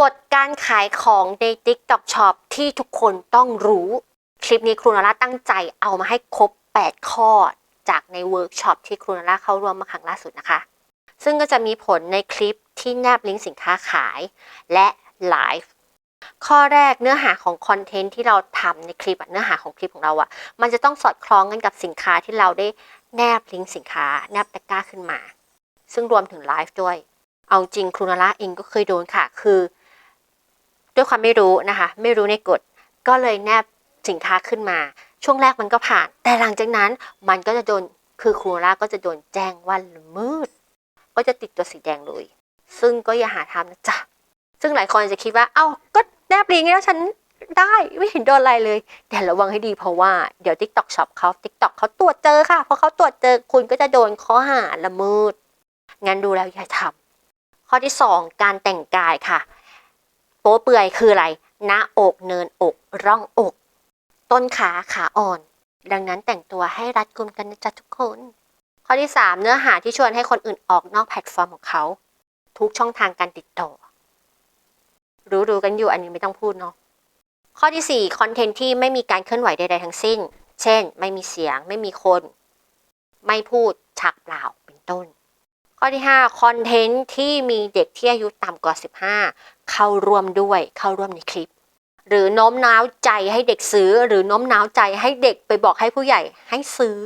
กฎการขายของใน TikTok Shop ที่ทุกคนต้องรู้ คลิปนี้ครูนาร่าตั้งใจเอามาให้ครบ 8 ข้อ จากในเวิร์กช็อปที่ครูนาร่าเข้าร่วมมาครั้งล่าสุดนะคะ ซึ่งก็จะมีผลในคลิปที่แนบลิงก์สินค้าขาย และไลฟ์ข้อแรกเนื้อหาของคอนเทนต์ที่เราทำในคลิปเนื้อหาของคลิปของเราอะมันจะต้องสอดคล้องกันกับสินค้าที่เราได้แนบลิงก์สินค้า แนบตะกร้าขึ้นมา ซึ่งรวมถึงไลฟ์ด้วย เอาจริงครูนาร่าเองก็เคยโดนค่ะ คือ ด้วยความไม่รู้นะคะ ไม่รู้ในกฎก็เลยแนบสินค้าขึ้นมา ช่วงแรกมันก็ผ่าน แต่หลังจากนั้นมันก็จะโดนคือครูนาร่าก็จะโดนแจ้งว่าละเมิดก็จะติดตัวสีแดงเลย ซึ่งก็อย่าหาทำนะจ๊ะซึ่งหลายคนจะคิดว่า เอ้าก็แนบลิงก์แล้วฉันได้ไม่เห็นโดนอะไรเลย แต่ระวังให้ดีเพราะว่าเดี๋ยว TikTok Shop เขา TikTok เขาตรวจเจอค่ะพอเขาตรวจเจอคุณก็จะโดนข้อหาละเมิดงั้นดูแล้วอย่าทำข้อที่ 2 การแต่งกายค่ะ ป๊เปลือยคืออะไร หน้าอกเนินอก ร่องอก ต้นขาขาอ่อน ดังนั้นแต่งตัวให้รัดกุมกันนะจ๊ะทุกคน ข้อที่ 3 เนื้อหาที่ชวนให้คนอื่นออกนอกแพลตฟอร์มของเขา ทุกช่องทางการติดต่อ รู้ๆกันอยู่อันนี้ไม่ต้องพูดเนาะข้อที่4คอนเทนต์ที่ไม่มีการเคลื่อนไหวใดๆทั้งสิ้น เช่น ไม่มีเสียง ไม่มีคน ไม่พูดฉากเปล่าเป็นต้น ข้อที่5คอนเทนต์ที่มีเด็กที่อายุต่ำกว่า 15 เข้าร่วมด้วยเข้าร่วมในคลิป หรือโน้มน้าวใจให้เด็กซื้อ หรือโน้มน้าวใจให้เด็กไปบอกให้ผู้ใหญ่ให้ซื้อ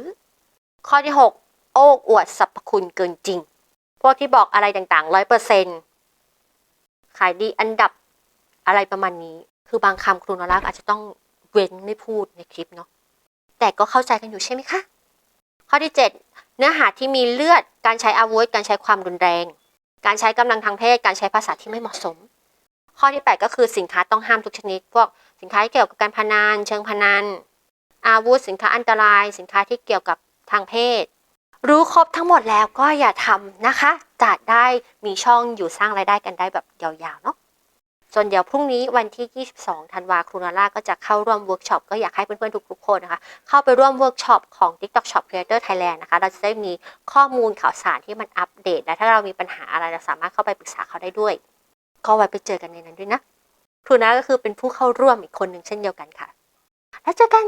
ข้อที่ 6 โอ้อวดสรรพคุณเกินจริง พวกที่บอกอะไรต่างๆร้อยเปอร์เซ็นขายดีอันดับอะไรประมาณนี้ คือบางคำครูนรักอาจจะต้องเว้นไม่พูดในคลิปเนาะแต่ก็เข้าใจกันอยู่ใช่ไหมคะ ข้อที่ 7เนื้อหาที่มีเลือด การใช้อาวุธ การใช้ความรุนแรง การใช้กำลังทางเพศ การใช้ภาษาที่ไม่เหมาะสม ข้อที่ 8 ก็คือสินค้าต้องห้ามทุกชนิด พวกสินค้าที่เกี่ยวกับการพนัน เชิงพนัน อาวุธ สินค้าอันตราย สินค้าที่เกี่ยวกับทางเพศ รู้ครบทั้งหมดแล้วก็อย่าทำนะคะจะได้มีช่องอยู่สร้างรายได้กันได้แบบยาวๆเนาะ ส่วนเดี๋ยวพรุ่งนี้วันที่ 22 ธันวาครูนาร่าก็จะเข้าร่วมเวิร์กช็อปก็อยากให้เพื่อนๆทุกๆคนนะคะ เข้าไปร่วมเวิร์กช็อปของ TikTok Shop Creator Thailand นะคะ เราจะได้มีข้อมูลข่าวสารที่มันอัปเดต และถ้าเรามีปัญหาอะไรเราสามารถเข้าไปปรึกษาเขาได้ด้วย ก็ไว้ไปเจอกันในนั้นด้วยนะครูนาก็คือเป็นผู้เข้าร่วมอีกคนหนึ่งเช่นเดียวกันค่ะ แล้วเจอกัน